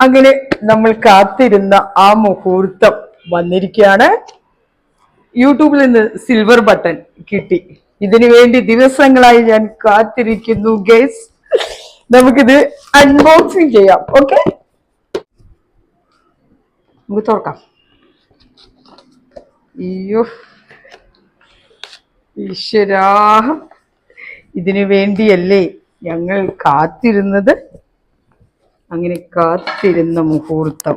അങ്ങനെ നമ്മൾ കാത്തിരുന്ന ആ മുഹൂർത്തം വന്നിരിക്കുകയാണ്. യൂട്യൂബിൽ നിന്ന് സിൽവർ ബട്ടൺ കിട്ടി. ഇതിനു വേണ്ടി ദിവസങ്ങളായി ഞാൻ കാത്തിരിക്കുന്നു ഗേസ് നമുക്കിത് അൺബോക്സിങ് ചെയ്യാം ഓക്കെ നമുക്ക് തുറക്കാം. അയ്യോ. ഈശ്വരാ ഇതിനു വേണ്ടിയല്ലേ ഞങ്ങൾ കാത്തിരുന്നത്? അങ്ങനെ കാത്തിരുന്ന മുഹൂർത്തം.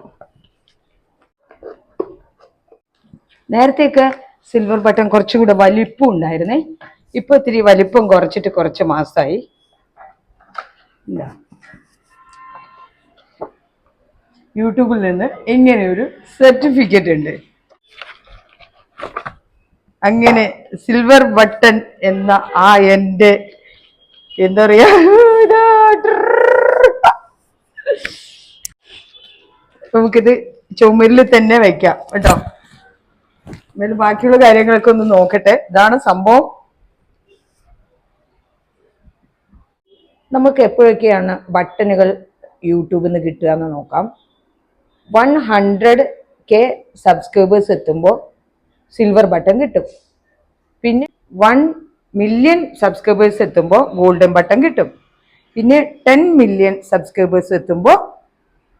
നേരത്തെയൊക്കെ സിൽവർ ബട്ടൺ കുറച്ചും കൂടെ വലിപ്പം ഉണ്ടായിരുന്നേ. ഇപ്പൊ ഇത്തിരി വലിപ്പം കുറച്ചിട്ട് കുറച്ച് മാസമായി. യൂട്യൂബിൽ നിന്ന് ഇങ്ങനെ ഒരു സർട്ടിഫിക്കറ്റ് ഉണ്ട്. അങ്ങനെ സിൽവർ ബട്ടൺ എന്ന ആ എന്റെ എന്താ പറയാ നമുക്കിത് ചുമരിൽ തന്നെ വെക്കാം കേട്ടോ. എന്നാലും ബാക്കിയുള്ള കാര്യങ്ങളൊക്കെ ഒന്ന് നോക്കട്ടെ. ഇതാണ് സംഭവം. നമുക്ക് എപ്പോഴൊക്കെയാണ് ബട്ടണുകൾ യൂട്യൂബിൽ നിന്ന് കിട്ടുക എന്ന് നോക്കാം. വൺ ഹൺഡ്രഡ് കെ സബ്സ്ക്രൈബേഴ്സ് എത്തുമ്പോൾ സിൽവർ ബട്ടൺ കിട്ടും. പിന്നെ വൺ മില്യൺ സബ്സ്ക്രൈബേഴ്സ് എത്തുമ്പോൾ ഗോൾഡൻ ബട്ടൺ കിട്ടും. പിന്നെ ടെൻ മില്യൺ സബ്സ്ക്രൈബേഴ്സ് എത്തുമ്പോൾ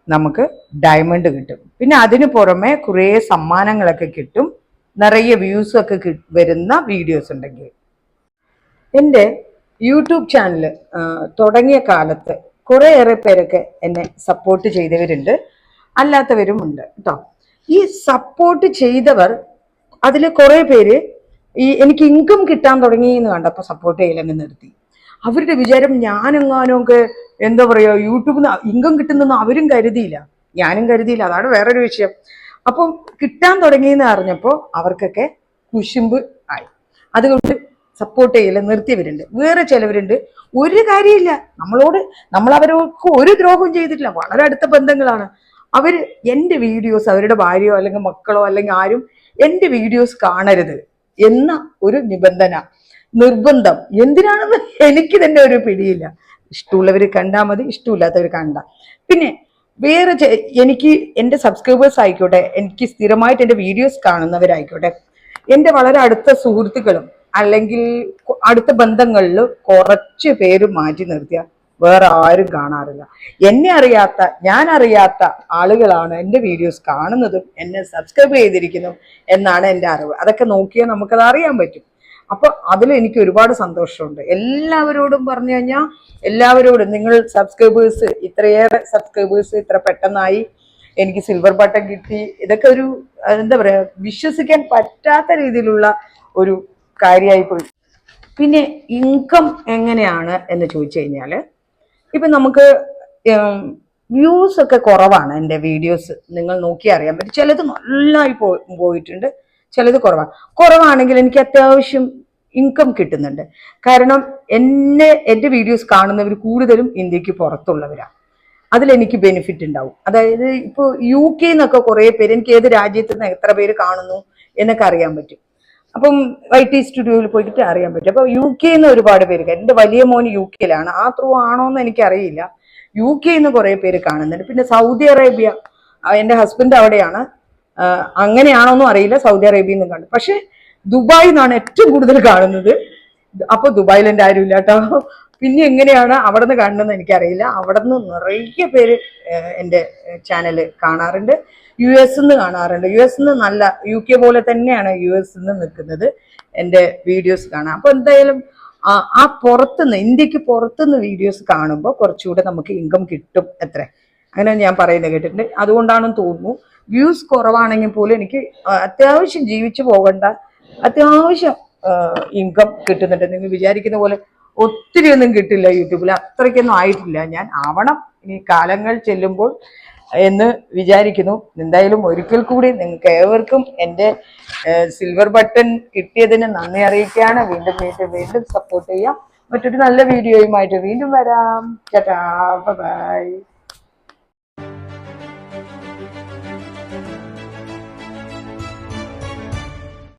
നമുക്ക് ഡയമണ്ട് കിട്ടും. പിന്നെ അതിന് പുറമെ കുറേ സമ്മാനങ്ങളൊക്കെ കിട്ടും. നിറയെ വ്യൂസ് ഒക്കെ വരുന്ന വീഡിയോസ് ഉണ്ടെങ്കിൽ. എന്റെ യൂട്യൂബ് ചാനൽ തുടങ്ങിയ കാലത്ത് കുറേയേറെ പേരൊക്കെ എന്നെ സപ്പോർട്ട് ചെയ്തവരുണ്ട്. അല്ലാത്തവരും ഉണ്ട് കേട്ടോ ഈ സപ്പോർട്ട് ചെയ്തവർ അതിൽ കുറേ പേര് ഈ എനിക്ക് ഇൻകം കിട്ടാൻ തുടങ്ങി എന്ന് കണ്ടപ്പോൾ സപ്പോർട്ട് ചെയ്യലങ്ങ് നിർത്തി. അവരുടെ വിചാരം ഞാനെങ്ങാനൊക്കെ എന്താ പറയുക യൂട്യൂബിൽ നിന്ന് ഇൻകം കിട്ടുന്നെന്ന് അവരും കരുതിയില്ല. ഞാനും കരുതിയില്ല. അതാണ് വേറൊരു വിഷയം. അപ്പം കിട്ടാൻ തുടങ്ങിയെന്ന് അറിഞ്ഞപ്പോൾ അവർക്കൊക്കെ കുശുമ്പ് ആയി. അതുകൊണ്ട് സപ്പോർട്ട് ചെയ്യില്ല നിർത്തിയവരുണ്ട്. വേറെ ചിലവരുണ്ട്. ഒരു കാര്യമില്ല. നമ്മളോട് നമ്മൾ അവർക്ക് ഒരു ദ്രോഹവും ചെയ്തിട്ടില്ല. വളരെ അടുത്ത ബന്ധങ്ങളാണ്. അവർ എന്റെ വീഡിയോസ് അവരുടെ ഭാര്യയോ അല്ലെങ്കിൽ മക്കളോ അല്ലെങ്കിൽ ആരും എന്റെ വീഡിയോസ് കാണരുത് എന്ന ഒരു നിബന്ധന. നിർബന്ധം. എന്തിനാണെന്ന് എനിക്ക് തന്നെ ഒരു പിടിയില്ല. ഇഷ്ടമുള്ളവർ കണ്ടാൽ മതി ഇഷ്ടമില്ലാത്തവർ കണ്ട. പിന്നെ വേറെ എനിക്ക് എന്റെ സബ്സ്ക്രൈബേഴ്സ് ആയിക്കോട്ടെ എനിക്ക് സ്ഥിരമായിട്ട് എന്റെ വീഡിയോസ് കാണുന്നവരായിക്കോട്ടെ എന്റെ വളരെ അടുത്ത സുഹൃത്തുക്കളും അല്ലെങ്കിൽ അടുത്ത ബന്ധങ്ങളിൽ കുറച്ച് പേര് മാറ്റി നിർത്തിയ വേറെ ആരും കാണാറില്ല. എന്നെ അറിയാത്ത ഞാൻ അറിയാത്ത ആളുകളാണ് എന്റെ വീഡിയോസ് കാണുന്നതും എന്നെ സബ്സ്ക്രൈബ് ചെയ്തിരിക്കുന്നതും എന്നാണ് എന്റെ അറിവ്. അതൊക്കെ നോക്കിയാൽ നമുക്കത് അറിയാൻ പറ്റും. അപ്പൊ അതിൽ എനിക്ക് ഒരുപാട് സന്തോഷമുണ്ട്. എല്ലാവരോടും പറഞ്ഞു കഴിഞ്ഞാൽ എല്ലാവരോടും നിങ്ങൾ സബ്സ്ക്രൈബേഴ്സ് ഇത്രയേറെ സബ്സ്ക്രൈബേഴ്സ് ഇത്ര പെട്ടെന്നായി എനിക്ക് സിൽവർ ബട്ടൺ കിട്ടി. ഇതൊക്കെ ഒരു എന്താ പറയാ വിശ്വസിക്കാൻ പറ്റാത്ത രീതിയിലുള്ള ഒരു കാര്യമായി പോയി. പിന്നെ ഇൻകം എങ്ങനെയാണ് എന്ന് ചോദിച്ചു കഴിഞ്ഞാൽ ഇപ്പൊ നമുക്ക് വ്യൂസ് ഒക്കെ കുറവാണ് എന്റെ വീഡിയോസ് നിങ്ങൾ നോക്കി അറിയാൻ പറ്റും. ചിലത് നല്ലതായി പോയിട്ടുണ്ട്. ചിലത് കുറവാണ് കുറവാണെങ്കിൽ എനിക്ക് അത്യാവശ്യം ഇൻകം കിട്ടുന്നുണ്ട്. കാരണം എന്നെ എന്റെ വീഡിയോസ് കാണുന്നവർ കൂടുതലും ഇന്ത്യയ്ക്ക് പുറത്തുള്ളവരാണ് അതിലെനിക്ക് ബെനിഫിറ്റ് ഉണ്ടാവും. അതായത് ഇപ്പോൾ യു കെ എന്നൊക്കെ കുറേ പേര് എനിക്ക് ഏത് രാജ്യത്ത് നിന്ന് എത്ര പേര് കാണുന്നു എന്നൊക്കെ അറിയാൻ പറ്റും. അപ്പം ഐ ടി സ്റ്റുഡിയോയിൽ പോയിട്ട് അറിയാൻ പറ്റും. അപ്പോൾ യു കെ നിന്ന് ഒരുപാട് പേര് എന്റെ വലിയ മോൻ യു കെയിലാണ് ആ ത്രൂ ആണോ എന്ന് എനിക്കറിയില്ല. യു കെ നിന്ന് കുറേ പേര് കാണുന്നുണ്ട്. പിന്നെ സൗദി അറേബ്യ എന്റെ ഹസ്ബൻഡ് അവിടെയാണ്. അങ്ങനെയാണോന്നും അറിയില്ല. സൗദി അറേബ്യയിൽ നിന്ന് കണ്ടു. പക്ഷെ ദുബായിൽ നിന്നാണ് ഏറ്റവും കൂടുതൽ കാണുന്നത്. അപ്പൊ ദുബായിൽ എന്റെ ആരും ഇല്ലാട്ടോ പിന്നെ എങ്ങനെയാണ് അവിടെ നിന്ന് കാണുന്നതെന്ന് എനിക്കറിയില്ല. അവിടെ നിന്ന് നിറയെ പേര് എന്റെ എന്റെ ചാനൽ കാണാറുണ്ട്. യു എസ് നിന്ന് കാണാറുണ്ട്. യു എസ് നിന്ന് നല്ല യു കെ പോലെ തന്നെയാണ് യു എസ് നിന്ന് നിൽക്കുന്നത് എന്റെ വീഡിയോസ് കാണാം അപ്പൊ എന്തായാലും ആ പുറത്തുനിന്ന് ഇന്ത്യയ്ക്ക് പുറത്തുനിന്ന് വീഡിയോസ് കാണുമ്പോൾ കുറച്ചുകൂടെ നമുക്ക് ഇൻകം കിട്ടും എത്ര അങ്ങനെ ഞാൻ പറയുന്നത് കേട്ടിട്ടുണ്ട്. അതുകൊണ്ടാണെന്ന് തോന്നുന്നു. വ്യൂസ് കുറവാണെങ്കിൽ പോലും എനിക്ക് അത്യാവശ്യം ജീവിച്ചു പോകേണ്ട അത്യാവശ്യം ഇൻകം കിട്ടുന്നുണ്ട്. നിങ്ങൾ വിചാരിക്കുന്ന പോലെ ഒത്തിരി ഒന്നും കിട്ടില്ല യൂട്യൂബിൽ. അത്രയ്ക്കൊന്നും ആയിട്ടില്ല. ഞാൻ ആവണം. ഇനി കാലങ്ങൾ ചെല്ലുമ്പോൾ എന്ന് വിചാരിക്കുന്നു. എന്തായാലും ഒരിക്കൽ കൂടി നിങ്ങൾക്ക് ഏവർക്കും എന്റെ സിൽവർ ബട്ടൺ കിട്ടിയതിന് നന്ദി അറിയിക്കുകയാണ്. വീണ്ടും വീണ്ടും വീണ്ടും സപ്പോർട്ട് ചെയ്യാം. മറ്റൊരു നല്ല വീഡിയോയുമായിട്ട് വീണ്ടും വരാം. ചേട്ടാ ബൈ